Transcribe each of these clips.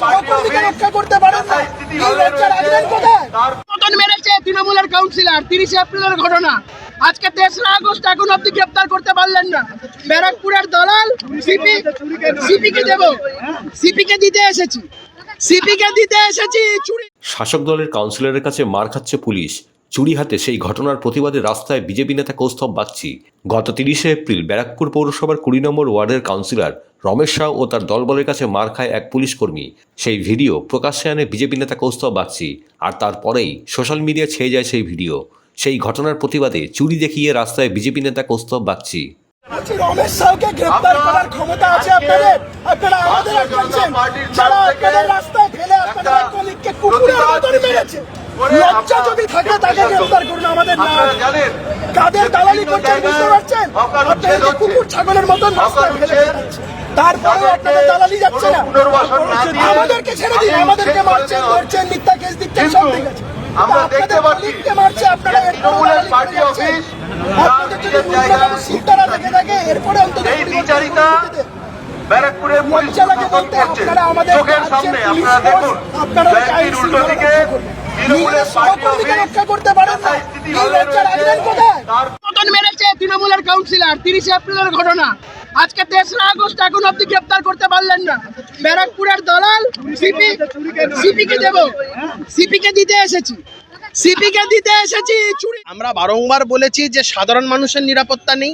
সহকর্মীকে রক্ষা করতে পারেন না। এই লজ্জা রাখবেন কোথায়? মতন মেরেছে তৃণমূলের কাউন্সিলর তিরিশে এপ্রিলের ঘটনা। আজকে তেসরা আগস্ট এখন অব্দি গ্রেপ্তার করতে পারলেন না। ব্যারাকপুরের দলাল সিপি সিপিকে দেব। সিপি দিতে এসেছি। সিপিকে দিতে এসেছি চুরি। শাসক দলের কাউন্সিলরের কাছে মার খাচ্ছে পুলিশ। চুরি হাতে সেই ঘটনার প্রতিবাদে রাস্তায় বিজেপি নেতা কৌস্তব বাগচি। গত তিরিশে এপ্রিল ব্যারাকপুর পৌরসভার কুড়ি নম্বর ওয়ার্ডের কাউন্সিলর রমেশ শাহ ও তার দলবলের কাছে মার খায় এক পুলিশ কর্মী। সেই ভিডিও প্রকাশ্যে আনে বিজেপি নেতা কৌস্তব বাগচি আর তারপরেই সোশ্যাল মিডিয়া ছেয়ে যায় সেই ভিডিও। সেই ঘটনার প্রতিবাদে চুরি দেখিয়ে রাস্তায় বিজেপি নেতা কৌস্তব বাগচি। রমেশ সাউকে গ্রেফতার করার ক্ষমতা আছে আপনাদের? আপনারা আমাদের যারা আপনাদের রাস্তায় ফেলে আপনাদের কলিগকে কুকুরের মেরেছে। লজ্জা যদি থাকে তাকে গ্রেফতার করুন আমাদের না কাদের দালালি করছেন বুঝতে পারছেন? আপনাদেরকে কুকুর ছাগলের মতন রাস্তায় ফেলে তারপরে আপনাদের দালালি যাচ্ছে না। আমাদেরকে ছেড়ে দিন আমাদেরকে মারছেন ধরছেন মিথ্যা কেস দিচ্ছেন সব ঠিক আছে। আমরা দেখতে পাচ্ছি মারছে আপনারা যে তৃণমূলের পার্টি অফিস এরপরে অন্তত এই বিচারিতা ব্যারাকপুরের পুলিশ আপনারা আমাদের চোখের সামনে আপনারা দেখুন আপনারা উল্টো দিকে তৃণমূলের কাউন্সিলর তিরিশে এপ্রিলের ঘটনা। আজকে তেসরা আগস্ট এখন অব্দি গ্রেপ্তার করতে পারলেন না। ব্যারাকপুরের দলাল সিপি সিপি কে দেব। সিপি কে দিতে এসেছি। সিপি কে দিতে এসেছি চুরি। আমরা বারংবার বলেছি যে সাধারণ মানুষের নিরাপত্তা নেই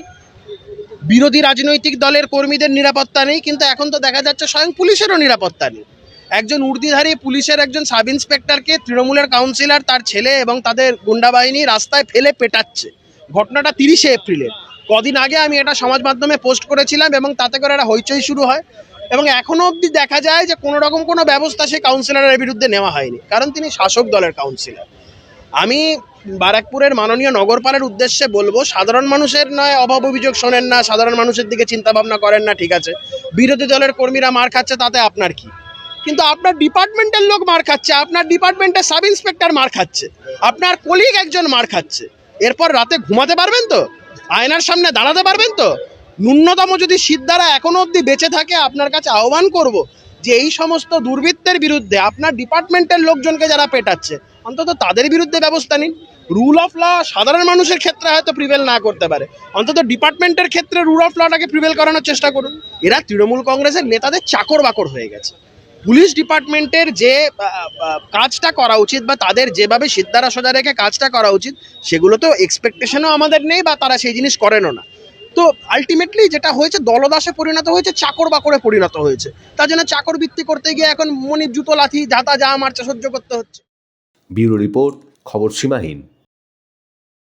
বিরোধী রাজনৈতিক দলের কর্মীদের নিরাপত্তা নেই কিন্তু এখন তো দেখা যাচ্ছে স্বয়ং পুলিশেরও নিরাপত্তা নেই। একজন উর্দিধারী, পুলিশের একজন সাব ইন্সপেক্টরকে তৃণমূলের কাউন্সিলর, তার ছেলে এবং তাদের গুন্ডা বাহিনী রাস্তায় ফেলে পেটাচ্ছে। ঘটনাটা তিরিশে এপ্রিলের কদিন আগে আমি এটা সমাজ মাধ্যমে পোস্ট করেছিলাম এবং তাতে করে একটা হইচই শুরু হয় এবং এখনও অবধি দেখা যায় যে কোনো রকম কোনো ব্যবস্থা সেই কাউন্সিলরের বিরুদ্ধে নেওয়া হয়নি, কারণ তিনি শাসক দলের কাউন্সিলর। আমি বারাকপুরের মাননীয় নগরপালের উদ্দেশ্যে বলব, সাধারণ মানুষের নয়, অভাব অভিযোগ শোনেন না, সাধারণ মানুষের দিকে চিন্তা ভাবনা করেন না, ঠিক আছে। বিরোধী দলের কর্মীরা মার খাচ্ছে, তাতে আপনার কি? কিন্তু আপনার ডিপার্টমেন্টের লোক মার খাচ্ছে, আপনার ডিপার্টমেন্টের সাব ইন্সপেক্টর মার খাচ্ছে, আপনার কলিগ একজন মার খাচ্ছে। এরপর রাতে ঘুমাতে পারবেন তো? আয়নার সামনে দাঁড়াতে পারবেন তো? ন্যূনতম যদি দ্বারা এখনও অবধি বেঁচে থাকে, আপনার কাছে আহ্বান করব যে এই সমস্ত দুর্বৃত্তের বিরুদ্ধে আপনার ডিপার্টমেন্টের লোকজনকে যারা পেটাচ্ছে, অন্তত তাদের বিরুদ্ধে ব্যবস্থা নিন। রুল অফ ল সাধারণ মানুষের ক্ষেত্রে হয়তো প্রিভেল না করতে পারে। অন্তত ডিপার্টমেন্টের ক্ষেত্রে রুল অফ লটাকে প্রিভেল করানোর চেষ্টা করুন। এরা তৃণমূল কংগ্রেসের নেতাদের চাকর বাকর হয়ে গেছে। পুলিশ ডিপার্টমেন্টের যে কাজটা করা উচিত বা তাদের যেভাবে সিদ্ধারা সোজা রেখে কাজটা করা উচিত সেগুলো তো এক্সপেকটেশনও আমাদের নেই বা তারা সেই জিনিস করেনও না। তো আলটিমেটলি যেটা হয়েছে, দলদাসে পরিণত হয়েছে, চাকর বাকরে পরিণত হয়েছে। তার জন্য চাকর বৃত্তি করতে গিয়ে এখন মনির জুতো লাথি, যাতা যা মারছে, সহ্য করতে হচ্ছে। ব্যুরো রিপোর্ট, খবর সীমাহীন।